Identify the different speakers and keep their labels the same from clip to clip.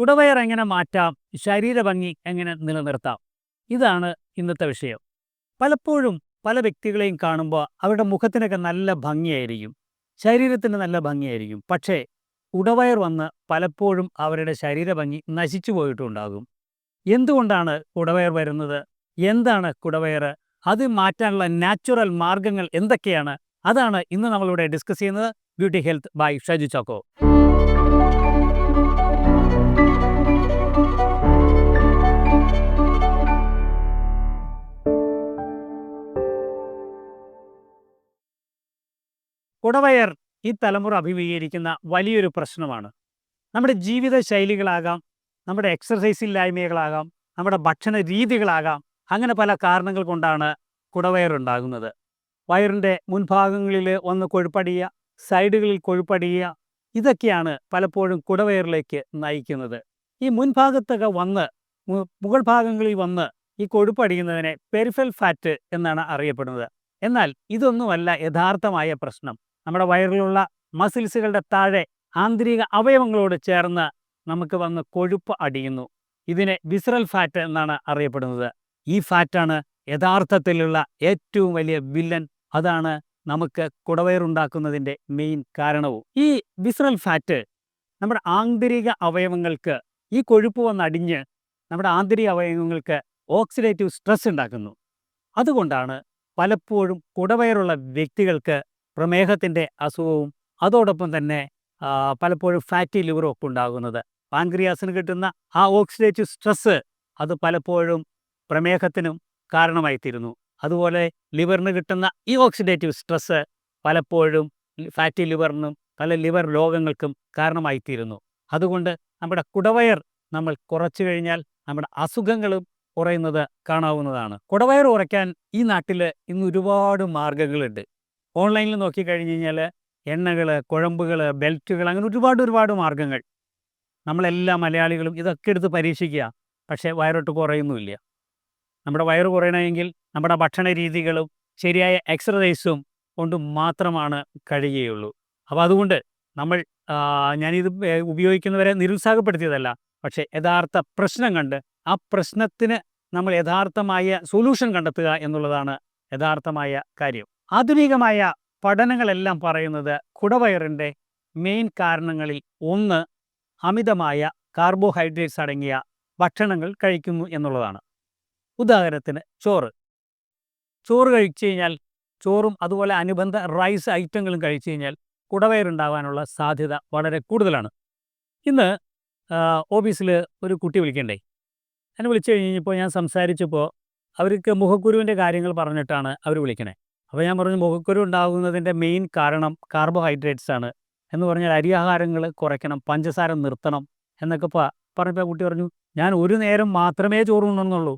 Speaker 1: കുടവയർ എങ്ങനെ മാറ്റാം ശരീരഭംഗി എങ്ങനെ നിലനിർത്താം? ഇതാണ് ഇന്നത്തെ വിഷയം. പലപ്പോഴും പല വ്യക്തികളെയും കാണുമ്പോൾ അവരുടെ മുഖത്തിനൊക്കെ നല്ല ഭംഗിയായിരിക്കും ശരീരത്തിന് നല്ല ഭംഗിയായിരിക്കും. പക്ഷേ കുടവയർ വന്ന് പലപ്പോഴും അവരുടെ ശരീരഭംഗി നശിച്ചു പോയിട്ടുണ്ടാകും. എന്തുകൊണ്ടാണ് കുടവയർ വരുന്നത്? എന്താണ് കുടവയർ? അത് മാറ്റാനുള്ള നാച്ചുറൽ മാർഗങ്ങൾ എന്തൊക്കെയാണ്? അതാണ് ഇന്ന് നമ്മളിവിടെ ഡിസ്കസ് ചെയ്യുന്നത് beauty health by Shaju Chacko. കുടവയർ ഈ തലമുറ അഭിമുഖീകരിക്കുന്ന വലിയൊരു പ്രശ്നമാണ്. നമ്മുടെ ജീവിത ശൈലികളാകാം നമ്മുടെ എക്സർസൈസ് ഇല്ലായ്മകളാകാം നമ്മുടെ ഭക്ഷണ രീതികളാകാം അങ്ങനെ പല കാരണങ്ങൾ കൊണ്ടാണ് കുടവയർ ഉണ്ടാകുന്നത്. വയറിന്റെ മുൻഭാഗങ്ങളിൽ ഒന്ന് കൊഴുപ്പടിയുക സൈഡുകളിൽ കൊഴുപ്പടിയുക ഇതൊക്കെയാണ് പലപ്പോഴും കുടവയറിലേക്ക് നയിക്കുന്നത്. ഈ മുൻഭാഗത്തൊക്കെ വന്ന് മുകൾ ഭാഗങ്ങളിൽ വന്ന് ഈ കൊഴുപ്പടിയുന്നതിനെ പെരിഫൽ ഫാറ്റ് എന്നാണ് അറിയപ്പെടുന്നത്. എന്നാൽ ഇതൊന്നുമല്ല യഥാർത്ഥമായ പ്രശ്നം. നമ്മുടെ വയറിലുള്ള മസിൽസുകളുടെ താഴെ ആന്തരിക അവയവങ്ങളോട് ചേർന്ന് നമുക്ക് വന്ന് കൊഴുപ്പ് അടിയുന്നു. ഇതിനെ വിസറൽ ഫാറ്റ് എന്നാണ് അറിയപ്പെടുന്നത്. ഈ ഫാറ്റാണ് യഥാർത്ഥത്തിലുള്ള ഏറ്റവും വലിയ വില്ലൻ അതാണ് നമുക്ക് കുടവയറുണ്ടാക്കുന്നതിന്റെ മെയിൻ കാരണവും. ഈ വിസറൽ ഫാറ്റ് നമ്മുടെ ആന്തരിക അവയവങ്ങൾക്ക് ഈ കൊഴുപ്പ് വന്നടിഞ്ഞ് നമ്മുടെ ആന്തരിക അവയവങ്ങൾക്ക് ഓക്സിഡേറ്റീവ് സ്ട്രെസ് ഉണ്ടാക്കുന്നു. അതുകൊണ്ടാണ് പലപ്പോഴും കുടവയറുള്ള വ്യക്തികൾക്ക് പ്രമേഹത്തിന്റെ അസുഖവും അതോടൊപ്പം തന്നെ പലപ്പോഴും ഫാറ്റി ലിവറും ഒക്കെ ഉണ്ടാകുന്നത്. പാൻക്രിയാസിന് കിട്ടുന്ന ആ ഓക്സിഡേറ്റീവ് സ്ട്രെസ്സ് അത് പലപ്പോഴും പ്രമേഹത്തിനും കാരണമായിത്തീരുന്നു. അതുപോലെ ലിവറിന് കിട്ടുന്ന ഈ ഓക്സിഡേറ്റീവ് സ്ട്രെസ്സ് പലപ്പോഴും ഫാറ്റി ലിവറിനും പല ലിവർ രോഗങ്ങൾക്കും കാരണമായിത്തീരുന്നു. അതുകൊണ്ട് നമ്മുടെ കുടവയർ നമ്മൾ കുറച്ചു കഴിഞ്ഞാൽ നമ്മുടെ അസുഖങ്ങളും കുറയുന്നത് കാണാവുന്നതാണ്. കുടവയർ കുറയ്ക്കാൻ ഈ നാട്ടിൽ ഇന്ന് ഒരുപാട് മാർഗങ്ങളുണ്ട് ഓൺലൈനിൽ നോക്കിക്കഴിഞ്ഞ് കഴിഞ്ഞാൽ എണ്ണകൾ കുഴമ്പുകൾ ബെൽറ്റുകൾ അങ്ങനെ ഒരുപാട് ഒരുപാട് മാർഗങ്ങൾ നമ്മളെല്ലാ മലയാളികളും ഇതൊക്കെ എടുത്ത് പരീക്ഷിക്കുക. പക്ഷേ വയറൊട്ട് കുറയുന്നുമില്ല. നമ്മുടെ വയറ് കുറയണമെങ്കിൽ നമ്മുടെ ഭക്ഷണ രീതികളും ശരിയായ എക്സർസൈസും കൊണ്ട് മാത്രമാണ് കഴിയുകയുള്ളൂ. അപ്പോൾ അതുകൊണ്ട് നമ്മൾ ഞാനിത് ഉപയോഗിക്കുന്നവരെ നിരുത്സാഹപ്പെടുത്തിയതല്ല. പക്ഷേ യഥാർത്ഥ പ്രശ്നം കണ്ട് ആ പ്രശ്നത്തിന് നമ്മൾ യഥാർത്ഥമായ സൊല്യൂഷൻ കണ്ടെത്തുക എന്നുള്ളതാണ് യഥാർത്ഥമായ കാര്യം. ആധുനികമായ പഠനങ്ങളെല്ലാം പറയുന്നത് കുടവയറിന്റെ മെയിൻ കാരണങ്ങളിൽ ഒന്ന് അമിതമായ കാർബോഹൈഡ്രേറ്റ്സ് അടങ്ങിയ ഭക്ഷണങ്ങൾ കഴിക്കുന്നു എന്നുള്ളതാണ്. ഉദാഹരണത്തിന് ചോറ്. ചോറ് കഴിച്ചു കഴിഞ്ഞാൽ ചോറും അതുപോലെ അനുബന്ധ റൈസ് ഐറ്റങ്ങളും കഴിച്ചു കഴിഞ്ഞാൽ കുടവയറുണ്ടാകാനുള്ള സാധ്യത വളരെ കൂടുതലാണ്. ഇന്ന് ഓഫീസിൽ ഒരു കുട്ടി വിളിക്കണ്ടേ? എന്നെ വിളിച്ചു കഴിഞ്ഞപ്പോൾ ഞാൻ സംസാരിച്ചപ്പോൾ അവർക്ക് മുഖക്കുരുവിന്റെ കാര്യങ്ങൾ പറഞ്ഞിട്ടാണ് അവർ വിളിക്കണേ. അപ്പോൾ ഞാൻ പറഞ്ഞു മുഖക്കുരു ഉണ്ടാകുന്നതിന്റെ മെയിൻ കാരണം കാർബോഹൈഡ്രേറ്റ്സ് ആണ്. എന്ന് പറഞ്ഞാൽ അരിയാഹാരങ്ങൾ കുറയ്ക്കണം പഞ്ചസാര നിർത്തണം എന്നൊക്കെ പറഞ്ഞപ്പോൾ കുട്ടി പറഞ്ഞു ഞാൻ ഒരു നേരം മാത്രമേ ചോറ് ഉണ്ണുന്നുള്ളൂ.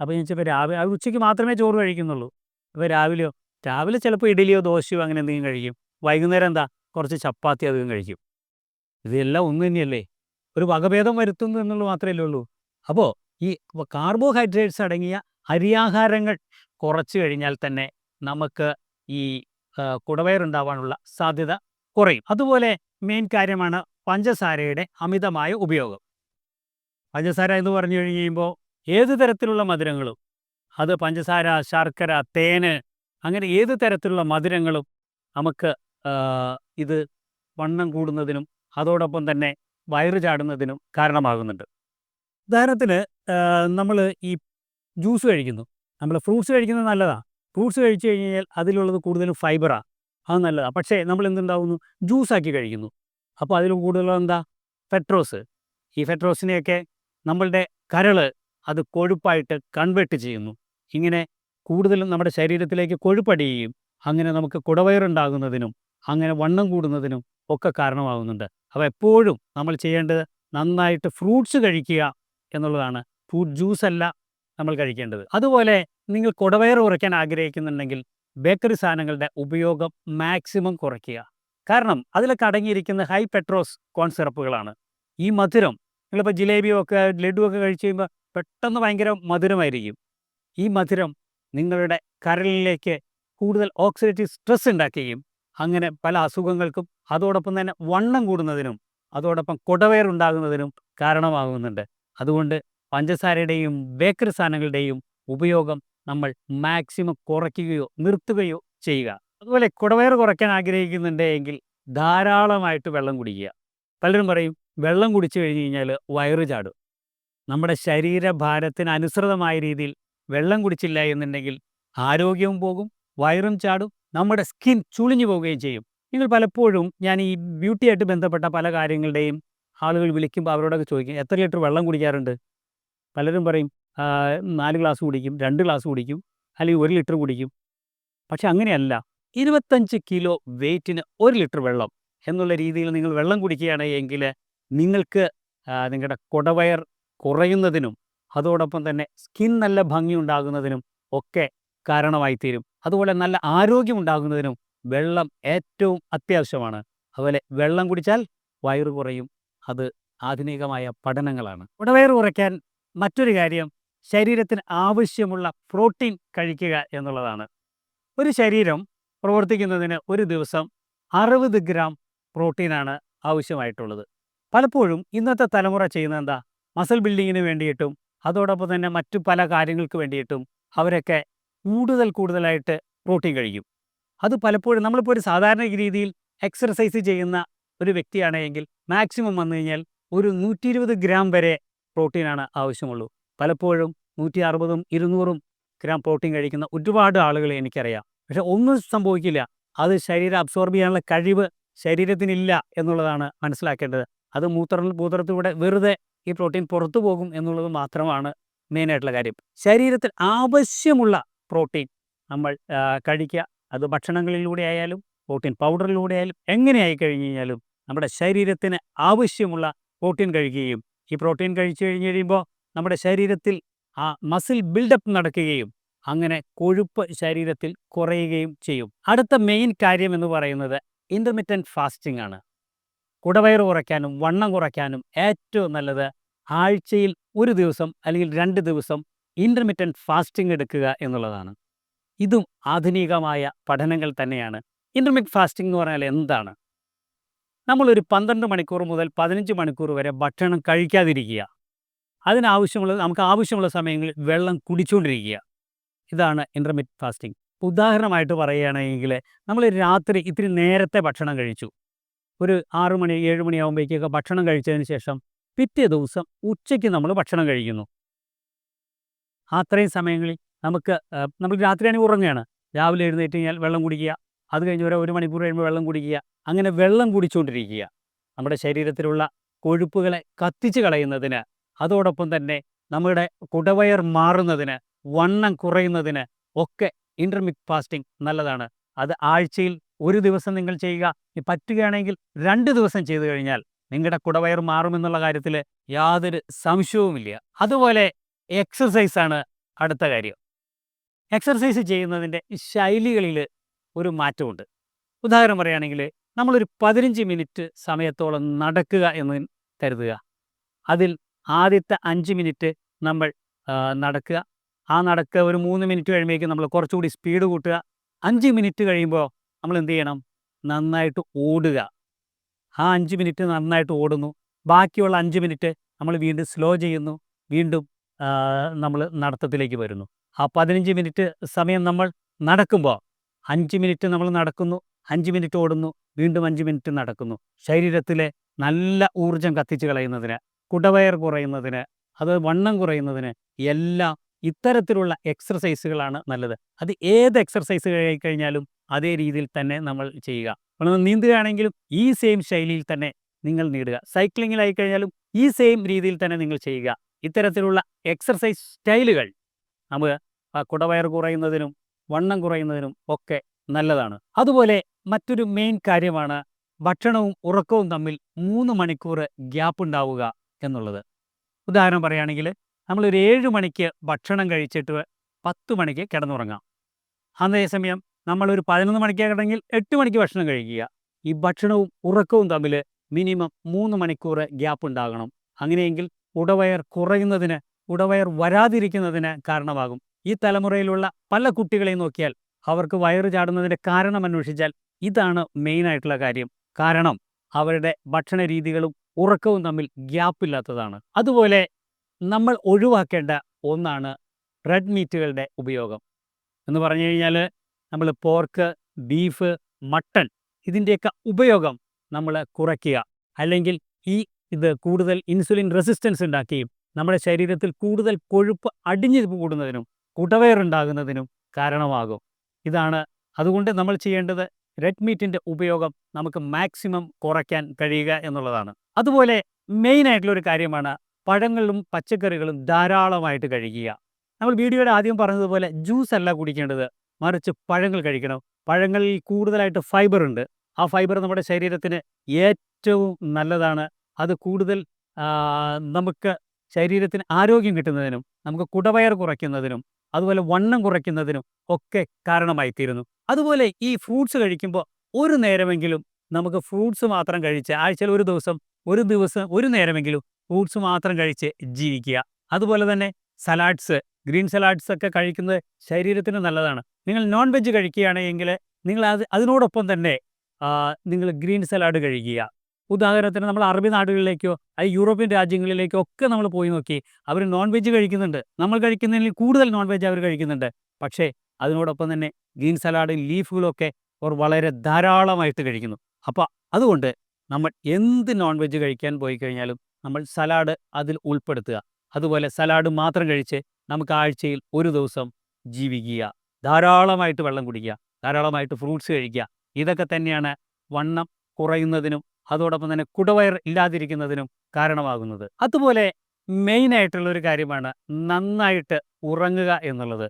Speaker 1: അപ്പോൾ ഞാൻ ചോദിച്ചപ്പോൾ രാവിലെ ഉച്ചയ്ക്ക് മാത്രമേ ചോറ് കഴിക്കുന്നുള്ളൂ. അപ്പോൾ രാവിലെയോ രാവിലെ ചിലപ്പോൾ ഇഡലിയോ ദോശയോ അങ്ങനെ എന്തെങ്കിലും കഴിക്കും. വൈകുന്നേരം എന്താ കുറച്ച് ചപ്പാത്തി അധികം കഴിക്കും. ഇതെല്ലാം ഒന്ന് തന്നെയല്ലേ? ഒരു വകഭേദം വരുത്തുന്നു എന്നുള്ളത് മാത്രമല്ലേ ഉള്ളൂ. അപ്പോൾ ഈ കാർബോഹൈഡ്രേറ്റ്സ് അടങ്ങിയ അരിയാഹാരങ്ങൾ കുറച്ച് കഴിഞ്ഞാൽ തന്നെ നമുക്ക് ഈ കുടവയറുണ്ടാവാനുള്ള സാധ്യത കുറയും. അതുപോലെ മെയിൻ കാര്യമാണ് പഞ്ചസാരയുടെ അമിതമായ ഉപയോഗം. പഞ്ചസാര എന്ന് പറഞ്ഞു കഴിഞ്ഞ് കഴിയുമ്പോൾ ഏത് തരത്തിലുള്ള മധുരങ്ങളും അത് പഞ്ചസാര ശർക്കര തേന് അങ്ങനെ ഏത് തരത്തിലുള്ള മധുരങ്ങളും നമുക്ക് ഇത് വണ്ണം കൂടുന്നതിനും അതോടൊപ്പം തന്നെ വയറ് ചാടുന്നതിനും കാരണമാകുന്നുണ്ട്. ഉദാഹരണത്തിന് നമ്മൾ ഈ ജ്യൂസ് കഴിക്കുന്നു. നമ്മൾ ഫ്രൂട്ട്സ് കഴിക്കുന്നത് നല്ലതാണ് ഫ്രൂട്ട്സ് കഴിച്ചു കഴിഞ്ഞാൽ അതിലുള്ളത് കൂടുതലും ഫൈബറാണ് അത് നല്ലതാണ് പക്ഷേ നമ്മൾ എന്തുണ്ടാവുന്നു ജ്യൂസാക്കി കഴിക്കുന്നു. അപ്പോൾ അതിൽ കൂടുതലുള്ള എന്താ? ഫെട്രോസ്. ഈ ഫെട്രോസിനെയൊക്കെ നമ്മളുടെ കരൾ അത് കൊഴുപ്പായിട്ട് കൺവേർട്ട് ചെയ്യുന്നു. ഇങ്ങനെ കൂടുതലും നമ്മുടെ ശരീരത്തിലേക്ക് കൊഴുപ്പടിയുകയും അങ്ങനെ നമുക്ക് കുടവയറുണ്ടാകുന്നതിനും അങ്ങനെ വണ്ണം കൂടുന്നതിനും ഒക്കെ കാരണമാകുന്നുണ്ട് അപ്പോൾ എപ്പോഴും നമ്മൾ ചെയ്യേണ്ടത് നന്നായിട്ട് ഫ്രൂട്ട്സ് കഴിക്കുക എന്നുള്ളതാണ്. ഫ്രൂട്ട് ജ്യൂസ് അല്ല നമ്മൾ കഴിക്കേണ്ടത്. അതുപോലെ നിങ്ങൾ കുടവയർ കുറയ്ക്കാൻ ആഗ്രഹിക്കുന്നുണ്ടെങ്കിൽ ബേക്കറി സാധനങ്ങളുടെ ഉപയോഗം മാക്സിമം കുറയ്ക്കുക. കാരണം അതിലൊക്കെ അടങ്ങിയിരിക്കുന്ന ഹൈ പെട്രോസ് കോൺ സിറപ്പുകളാണ്. ഈ മധുരം നിങ്ങളിപ്പോൾ ജിലേബിയോ ഒക്കെ ലഡു ഒക്കെ കഴിച്ചു കഴിയുമ്പോൾ പെട്ടെന്ന് ഭയങ്കര മധുരമായിരിക്കും. ഈ മധുരം നിങ്ങളുടെ കരളിലേക്ക് കൂടുതൽ ഓക്സിഡേറ്റീവ് സ്ട്രെസ് ഉണ്ടാക്കുകയും അങ്ങനെ പല അസുഖങ്ങൾക്കും അതോടൊപ്പം തന്നെ വണ്ണം കൂടുന്നതിനും അതോടൊപ്പം കുടവയർ ഉണ്ടാകുന്നതിനും കാരണമാകുന്നുണ്ട്. അതുകൊണ്ട് പഞ്ചസാരയുടെയും ബേക്കറി സാധനങ്ങളുടെയും ഉപയോഗം നമ്മൾ മാക്സിമം കുറയ്ക്കുകയോ നിർത്തുകയോ ചെയ്യുക. അതുപോലെ കുടവയർ കുറയ്ക്കാൻ ആഗ്രഹിക്കുന്നുണ്ട് എങ്കിൽ ധാരാളമായിട്ട് വെള്ളം കുടിക്കുക. പലരും പറയും വെള്ളം കുടിച്ചു കഴിഞ്ഞ് കഴിഞ്ഞാൽ വയറ് ചാടും. നമ്മുടെ ശരീരഭാരത്തിന് അനുസൃതമായ രീതിയിൽ വെള്ളം കുടിച്ചില്ല എന്നുണ്ടെങ്കിൽ ആരോഗ്യവും പോകും വയറും ചാടും നമ്മുടെ സ്കിൻ ചുളിഞ്ഞു പോവുകയും ചെയ്യും. നിങ്ങൾ പലപ്പോഴും ഞാൻ ഈ ബ്യൂട്ടിയായിട്ട് ബന്ധപ്പെട്ട പല കാര്യങ്ങളുടെയും ആളുകൾ വിളിക്കുമ്പോൾ അവരോടൊക്കെ ചോദിക്കും എത്ര ലിറ്റർ വെള്ളം കുടിക്കാറുണ്ട്? പലരും പറയും നാല് ഗ്ലാസ് കുടിക്കും രണ്ട് ഗ്ലാസ് കുടിക്കും അല്ലെങ്കിൽ ഒരു ലിറ്റർ കുടിക്കും. പക്ഷെ അങ്ങനെയല്ല. ഇരുപത്തഞ്ച് കിലോ വെയിറ്റിന് ഒരു ലിറ്റർ വെള്ളം എന്നുള്ള രീതിയിൽ നിങ്ങൾ വെള്ളം കുടിക്കുകയാണ് എങ്കിൽ നിങ്ങൾക്ക് നിങ്ങളുടെ കുടവയർ കുറയുന്നതിനും അതോടൊപ്പം തന്നെ സ്കിൻ നല്ല ഭംഗി ഉണ്ടാകുന്നതിനും ഒക്കെ കാരണമായി തീരും അതുപോലെ നല്ല ആരോഗ്യം ഉണ്ടാകുന്നതിനും വെള്ളം ഏറ്റവും അത്യാവശ്യമാണ്. അതുപോലെ വെള്ളം കുടിച്ചാൽ വയറ് കുറയും. അത് ആധുനികമായ പഠനങ്ങളാണ്. കുടവയർ കുറയ്ക്കാൻ മറ്റൊരു കാര്യം ശരീരത്തിന് ആവശ്യമുള്ള പ്രോട്ടീൻ കഴിക്കുക എന്നുള്ളതാണ്. ഒരു ശരീരം പ്രവർത്തിക്കുന്നതിന് ഒരു ദിവസം അറുപത് ഗ്രാം പ്രോട്ടീനാണ് ആവശ്യമായിട്ടുള്ളത്. പലപ്പോഴും ഇന്നത്തെ തലമുറ ചെയ്യുന്നത് എന്താ? മസിൽ ബിൽഡിങ്ങിന് വേണ്ടിയിട്ടും അതോടൊപ്പം തന്നെ മറ്റു പല കാര്യങ്ങൾക്ക് വേണ്ടിയിട്ടും അവരൊക്കെ കൂടുതൽ കൂടുതലായിട്ട് പ്രോട്ടീൻ കഴിക്കും. അത് പലപ്പോഴും നമ്മളിപ്പോൾ ഒരു സാധാരണ രീതിയിൽ എക്സർസൈസ് ചെയ്യുന്ന ഒരു വ്യക്തിയാണെങ്കിൽ മാക്സിമം വന്നു കഴിഞ്ഞാൽ ഒരു നൂറ്റി ഗ്രാം വരെ പ്രോട്ടീനാണ് ആവശ്യമുള്ളൂ. പലപ്പോഴും നൂറ്റി അറുപതും ഇരുന്നൂറും ഗ്രാം പ്രോട്ടീൻ കഴിക്കുന്ന ഒരുപാട് ആളുകളെ എനിക്കറിയാം. പക്ഷെ ഒന്നും സംഭവിക്കില്ല. അത് ശരീരം അബ്സോർബ് ചെയ്യാനുള്ള കഴിവ് ശരീരത്തിനില്ല എന്നുള്ളതാണ് മനസ്സിലാക്കേണ്ടത്. അത് മൂത്ര മൂത്രത്തിലൂടെ വെറുതെ ഈ പ്രോട്ടീൻ പുറത്തു പോകും എന്നുള്ളത് മാത്രമാണ് മെയിനായിട്ടുള്ള കാര്യം. ശരീരത്തിൽ ആവശ്യമുള്ള പ്രോട്ടീൻ നമ്മൾ കഴിക്കുക. അത് ഭക്ഷണങ്ങളിലൂടെ ആയാലും പ്രോട്ടീൻ പൗഡറിലൂടെ ആയാലും എങ്ങനെയായി കഴിഞ്ഞു കഴിഞ്ഞാലും നമ്മുടെ ശരീരത്തിന് ആവശ്യമുള്ള പ്രോട്ടീൻ കഴിക്കുകയും ഈ പ്രോട്ടീൻ കഴിച്ചു കഴിഞ്ഞ് കഴിയുമ്പോൾ നമ്മുടെ ശരീരത്തിൽ ആ മസിൽ ബിൽഡപ്പ് നടക്കുകയും അങ്ങനെ കൊഴുപ്പ് ശരീരത്തിൽ കുറയുകയും ചെയ്യും. അടുത്ത മെയിൻ കാര്യം എന്ന് പറയുന്നത് ഇന്റർമിറ്റന്റ് ഫാസ്റ്റിംഗ് ആണ്. കുടവയർ കുറയ്ക്കാനും വണ്ണം കുറയ്ക്കാനും ഏറ്റവും നല്ലത് ആഴ്ചയിൽ ഒരു ദിവസം അല്ലെങ്കിൽ രണ്ട് ദിവസം ഇന്റർമിറ്റന്റ് ഫാസ്റ്റിംഗ് എടുക്കുക എന്നുള്ളതാണ്. ഇതും ആധുനികമായ പഠനങ്ങൾ തന്നെയാണ്. ഇന്റർമിറ്റ് ഫാസ്റ്റിംഗ് എന്ന് പറഞ്ഞാൽ എന്താണ്? നമ്മളൊരു പന്ത്രണ്ട് മണിക്കൂർ മുതൽ പതിനഞ്ച് മണിക്കൂർ വരെ ഭക്ഷണം കഴിക്കാതിരിക്കുക. അതിനാവശ്യമുള്ള നമുക്ക് ആവശ്യമുള്ള സമയങ്ങളിൽ വെള്ളം കുടിച്ചുകൊണ്ടിരിക്കുക ഇതാണ് ഇന്റർമീഡിയറ്റ് ഫാസ്റ്റിംഗ് ഉദാഹരണമായിട്ട് പറയുകയാണെങ്കിൽ നമ്മൾ രാത്രി ഇത്തിരി നേരത്തെ ഭക്ഷണം കഴിച്ചു. ഒരു ആറു മണി ഏഴ് മണിയാകുമ്പോഴേക്കൊക്കെ ഭക്ഷണം കഴിച്ചതിന് ശേഷം പിറ്റേ ദിവസം ഉച്ചയ്ക്ക് നമ്മൾ ഭക്ഷണം കഴിക്കുന്നു. അത്രയും സമയങ്ങളിൽ നമുക്ക് നമ്മൾ രാത്രിയാണെങ്കിൽ ഉറങ്ങുകയാണ്. രാവിലെ എഴുന്നേറ്റ് കഴിഞ്ഞാൽ വെള്ളം കുടിക്കുക. അത് കഴിഞ്ഞ് ഒരു മണിക്കൂർ കഴിയുമ്പോൾ വെള്ളം കുടിക്കുക. അങ്ങനെ വെള്ളം കുടിച്ചുകൊണ്ടിരിക്കുക നമ്മുടെ ശരീരത്തിലുള്ള കൊഴുപ്പുകളെ കത്തിച്ചു കളയുന്നതിന് അതോടൊപ്പം തന്നെ നമ്മുടെ കുടവയർ മാറുന്നതിന് വണ്ണം കുറയുന്നതിന് ഒക്കെ ഇന്റർമിക് ഫാസ്റ്റിംഗ് നല്ലതാണ്. അത് ആഴ്ചയിൽ ഒരു ദിവസം നിങ്ങൾ ചെയ്യുക. പറ്റുകയാണെങ്കിൽ രണ്ട് ദിവസം ചെയ്തു കഴിഞ്ഞാൽ നിങ്ങളുടെ കുടവയർ മാറുമെന്നുള്ള കാര്യത്തിൽ യാതൊരു സംശയവുമില്ല. അതുപോലെ എക്സസൈസാണ് അടുത്ത കാര്യം. എക്സർസൈസ് ചെയ്യുന്നതിന്റെ ശൈലികളിൽ ഒരു മാറ്റമുണ്ട്. ഉദാഹരണം പറയുകയാണെങ്കിൽ നമ്മളൊരു പതിനഞ്ച് മിനിറ്റ് സമയത്തോളം നടക്കുക എന്ന് കരുതുക. അതിൽ ആദ്യത്തെ അഞ്ച് മിനിറ്റ് നമ്മൾ നടക്കുക. ആ നടക്കുക ഒരു മൂന്ന് മിനിറ്റ് കഴിയുമ്പോഴേക്കും നമ്മൾ കുറച്ചുകൂടി സ്പീഡ് കൂട്ടുക. അഞ്ച് മിനിറ്റ് കഴിയുമ്പോൾ നമ്മൾ എന്ത് ചെയ്യണം? നന്നായിട്ട് ഓടുക. ആ അഞ്ച് മിനിറ്റ് നന്നായിട്ട് ഓടുന്നു. ബാക്കിയുള്ള അഞ്ച് മിനിറ്റ് നമ്മൾ വീണ്ടും സ്ലോ ചെയ്യുന്നു. വീണ്ടും നമ്മൾ നടത്തത്തിലേക്ക് വരുന്നു. ആ പതിനഞ്ച് മിനിറ്റ് സമയം നമ്മൾ നടക്കുമ്പോൾ അഞ്ച് മിനിറ്റ് നമ്മൾ നടക്കുന്നു. അഞ്ച് മിനിറ്റ് ഓടുന്നു. വീണ്ടും അഞ്ച് മിനിറ്റ് നടക്കുന്നു. ശരീരത്തിലെ നല്ല ഊർജം കത്തിച്ച് കളയുന്നതിന് കുടവയർ കുറയുന്നതിന് അത് വണ്ണം കുറയുന്നതിന് എല്ലാം ഇത്തരത്തിലുള്ള എക്സർസൈസുകളാണ് നല്ലത്. അത് ഏത് എക്സർസൈസ് കഴിഞ്ഞാലും അതേ രീതിയിൽ തന്നെ നമ്മൾ ചെയ്യുക. നമ്മൾ നീന്തുകയാണെങ്കിലും ഈ സെയിം ശൈലിയിൽ തന്നെ നിങ്ങൾ നീടുക. സൈക്ലിങ്ങിലായി കഴിഞ്ഞാലും ഈ സെയിം രീതിയിൽ തന്നെ നിങ്ങൾ ചെയ്യുക. ഇത്തരത്തിലുള്ള എക്സർസൈസ് സ്റ്റൈലുകൾ നമുക്ക് കുടവയർ കുറയുന്നതിനും വണ്ണം കുറയുന്നതിനും ഒക്കെ നല്ലതാണ്. അതുപോലെ മറ്റൊരു മെയിൻ കാര്യമാണ് ഭക്ഷണവും ഉറക്കവും തമ്മിൽ മൂന്ന് മണിക്കൂർ ഗ്യാപ്പ് ഉണ്ടാവുക എന്നുള്ളത്. ഉദാഹരണം പറയുകയാണെങ്കിൽ നമ്മളൊരു ഏഴ് മണിക്ക് ഭക്ഷണം കഴിച്ചിട്ട് പത്ത് മണിക്ക് കിടന്നുറങ്ങാം. അതേസമയം നമ്മളൊരു പതിനൊന്ന് മണിക്ക് കിടന്നെങ്കിൽ എട്ട് മണിക്ക് ഭക്ഷണം കഴിക്കുക. ഈ ഭക്ഷണവും ഉറക്കവും തമ്മിൽ മിനിമം മൂന്ന് മണിക്കൂർ ഗ്യാപ്പ് ഉണ്ടാകണം. അങ്ങനെയെങ്കിൽ ഉടവയർ കുറയുന്നതിന് ഉടവയർ വരാതിരിക്കുന്നതിന് കാരണമാകും. ഈ തലമുറയിലുള്ള പല കുട്ടികളെയും നോക്കിയാൽ അവർക്ക് വയറ് ചാടുന്നതിന്റെ കാരണം അന്വേഷിച്ചാൽ ഇതാണ് മെയിനായിട്ടുള്ള കാര്യം. കാരണം അവരുടെ ഭക്ഷണ രീതികളും ഉറക്കവും തമ്മിൽ ഗ്യാപ്പില്ലാത്തതാണ് അതുപോലെ നമ്മൾ ഒഴിവാക്കേണ്ട ഒന്നാണ് റെഡ് മീറ്റുകളുടെ ഉപയോഗം. എന്ന് പറഞ്ഞു കഴിഞ്ഞാൽ നമ്മൾ പോർക്ക് ബീഫ് മട്ടൺ ഇതിന്റെയൊക്കെ ഉപയോഗം നമ്മൾ കുറയ്ക്കുക. അല്ലെങ്കിൽ ഈ ഇത് കൂടുതൽ ഇൻസുലിൻ റെസിസ്റ്റൻസ് ഉണ്ടാക്കുകയും നമ്മുടെ ശരീരത്തിൽ കൂടുതൽ കൊഴുപ്പ് അടിഞ്ഞു കൂടുന്നതിനും കുടവയറുണ്ടാകുന്നതിനും കാരണമാകും. ഇതാണ്. അതുകൊണ്ട് നമ്മൾ ചെയ്യേണ്ടത് റെഡ് മീറ്റിന്റെ ഉപയോഗം നമുക്ക് മാക്സിമം കുറയ്ക്കാൻ കഴിയുക എന്നുള്ളതാണ്. അതുപോലെ മെയിൻ ആയിട്ടുള്ള ഒരു കാര്യമാണ് പഴങ്ങളും പച്ചക്കറികളും ധാരാളമായിട്ട് കഴിക്കുക. നമ്മൾ വീഡിയോയുടെ ആദ്യം പറഞ്ഞതുപോലെ ജ്യൂസ് അല്ല കുടിക്കേണ്ടത്. മറിച്ച് പഴങ്ങൾ കഴിക്കണം. പഴങ്ങളിൽ കൂടുതലായിട്ട് ഫൈബർ ഉണ്ട്. ആ ഫൈബർ നമ്മുടെ ശരീരത്തിന് ഏറ്റവും നല്ലതാണ്. അത് കൂടുതൽ നമുക്ക് ശരീരത്തിന് ആരോഗ്യം കിട്ടുന്നതിനും നമുക്ക് കുടവയർ കുറയ്ക്കുന്നതിനും അതുപോലെ വണ്ണം കുറയ്ക്കുന്നതിനും ഒക്കെ കാരണമായി തീരുന്നു അതുപോലെ ഈ ഫ്രൂട്ട്സ് കഴിക്കുമ്പോൾ ഒരു നേരമെങ്കിലും നമുക്ക് ഫ്രൂട്ട്സ് മാത്രം കഴിച്ച് ആഴ്ചയിൽ ഒരു ദിവസം ഒരു ദിവസം ഒരു നേരമെങ്കിലും ഫ്രൂട്ട്സ് മാത്രം കഴിച്ച് ജീവിക്കുക. അതുപോലെ തന്നെ സലാഡ്സ് ഗ്രീൻ സലാഡ്സ് ഒക്കെ കഴിക്കുന്നത് ശരീരത്തിന് നല്ലതാണ്. നിങ്ങൾ നോൺ വെജ് കഴിക്കുകയാണെങ്കിൽ നിങ്ങൾ അത് അതിനോടൊപ്പം തന്നെ നിങ്ങൾ ഗ്രീൻ സലാഡ് കഴിക്കുക. ഉദാഹരണത്തിന് നമ്മൾ അറബി നാടുകളിലേക്കോ അല്ലെങ്കിൽ യൂറോപ്യൻ രാജ്യങ്ങളിലേക്കോ ഒക്കെ നമ്മൾ പോയി നോക്കി അവർ നോൺ വെജ് കഴിക്കുന്നുണ്ട്. നമ്മൾ കഴിക്കുന്നതിൽ കൂടുതൽ നോൺ വെജ് അവർ കഴിക്കുന്നുണ്ട്. പക്ഷേ അതിനോടൊപ്പം തന്നെ ഗ്രീൻ സലാഡ് ലീഫുകളൊക്കെ അവർ വളരെ ധാരാളമായിട്ട് കഴിക്കുന്നു. അപ്പോൾ അതുകൊണ്ട് നമ്മൾ എന്ത് നോൺ വെജ് കഴിക്കാൻ പോയി കഴിഞ്ഞാലും നമ്മൾ സലാഡ് അതിൽ ഉൾപ്പെടുത്തുക. അതുപോലെ സലാഡ് മാത്രം കഴിച്ച് നമുക്ക് ആഴ്ചയിൽ ഒരു ദിവസം ജീവിക്കുക. ധാരാളമായിട്ട് വെള്ളം കുടിക്കുക ധാരാളമായിട്ട് ഫ്രൂട്ട്സ് കഴിക്കുക. ഇതൊക്കെ തന്നെയാണ് വണ്ണം കുറയുന്നതിനും അതോടൊപ്പം തന്നെ കുടവയർ ഇല്ലാതിരിക്കുന്നതിനും കാരണമാകുന്നത്. അതുപോലെ മെയിൻ ആയിട്ടുള്ള ഒരു കാര്യമാണ് നന്നായിട്ട് ഉറങ്ങുക എന്നുള്ളത്.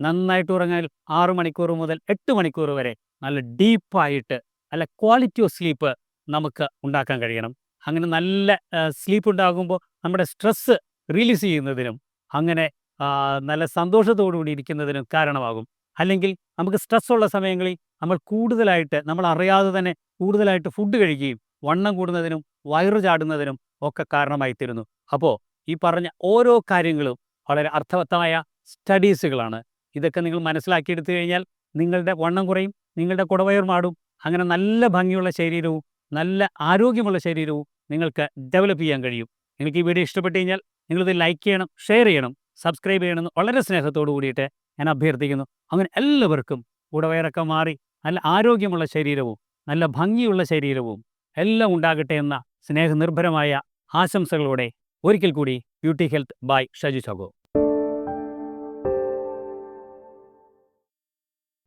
Speaker 1: നന്നായിട്ട് ഉറങ്ങാൻ ആറ് മണിക്കൂർ മുതൽ എട്ട് മണിക്കൂർ വരെ നല്ല ഡീപ്പായിട്ട് നല്ല ക്വാളിറ്റി ഓഫ് സ്ലീപ്പ് നമുക്ക് ഉണ്ടാക്കാൻ കഴിയണം. അങ്ങനെ നല്ല സ്ലീപ്പ് ഉണ്ടാകുമ്പോൾ നമ്മുടെ സ്ട്രെസ്സ് റിലീസ് ചെയ്യുന്നതിനും അങ്ങനെ നല്ല സന്തോഷത്തോടു കൂടി ഇരിക്കുന്നതിനും കാരണമാകും. അല്ലെങ്കിൽ നമുക്ക് സ്ട്രെസ് ഉള്ള സമയങ്ങളിൽ നമ്മൾ കൂടുതലായിട്ട് നമ്മൾ അറിയാതെ തന്നെ കൂടുതലായിട്ട് ഫുഡ് കഴിക്കുകയും വണ്ണം കൂടുന്നതിനും വയറു ചാടുന്നതിനും ഒക്കെ കാരണമായി തീരുന്നു അപ്പോൾ ഈ പറഞ്ഞ ഓരോ കാര്യങ്ങളും വളരെ അർത്ഥവത്തമായ സ്റ്റഡീസുകളാണ് ഇതൊക്കെ നിങ്ങൾ മനസ്സിലാക്കിയെടുത്തു കഴിഞ്ഞാൽ നിങ്ങളുടെ വണ്ണം കുറയും നിങ്ങളുടെ കുടവയർ മാടും അങ്ങനെ നല്ല ഭംഗിയുള്ള ശരീരവും നല്ല ആരോഗ്യമുള്ള ശരീരവും നിങ്ങൾക്ക് ഡെവലപ്പ് ചെയ്യാൻ കഴിയും. നിങ്ങൾക്ക് ഈ വീഡിയോ ഇഷ്ടപ്പെട്ട് കഴിഞ്ഞാൽ നിങ്ങളിത് ലൈക്ക് ചെയ്യണം ഷെയർ ചെയ്യണം സബ്സ്ക്രൈബ് ചെയ്യണമെന്ന് വളരെ സ്നേഹത്തോടു കൂടിയിട്ട് ഞാൻ അഭ്യർത്ഥിക്കുന്നു. അങ്ങനെ എല്ലാവർക്കും ഉടവയറൊക്കെ മാറി നല്ല ആരോഗ്യമുള്ള ശരീരവും നല്ല ഭംഗിയുള്ള ശരീരവും എല്ലാം ഉണ്ടാകട്ടെ എന്ന സ്നേഹനിർഭരമായ ആശംസകളോടെ ഒരിക്കൽ കൂടി beauty health by Shaju Chacko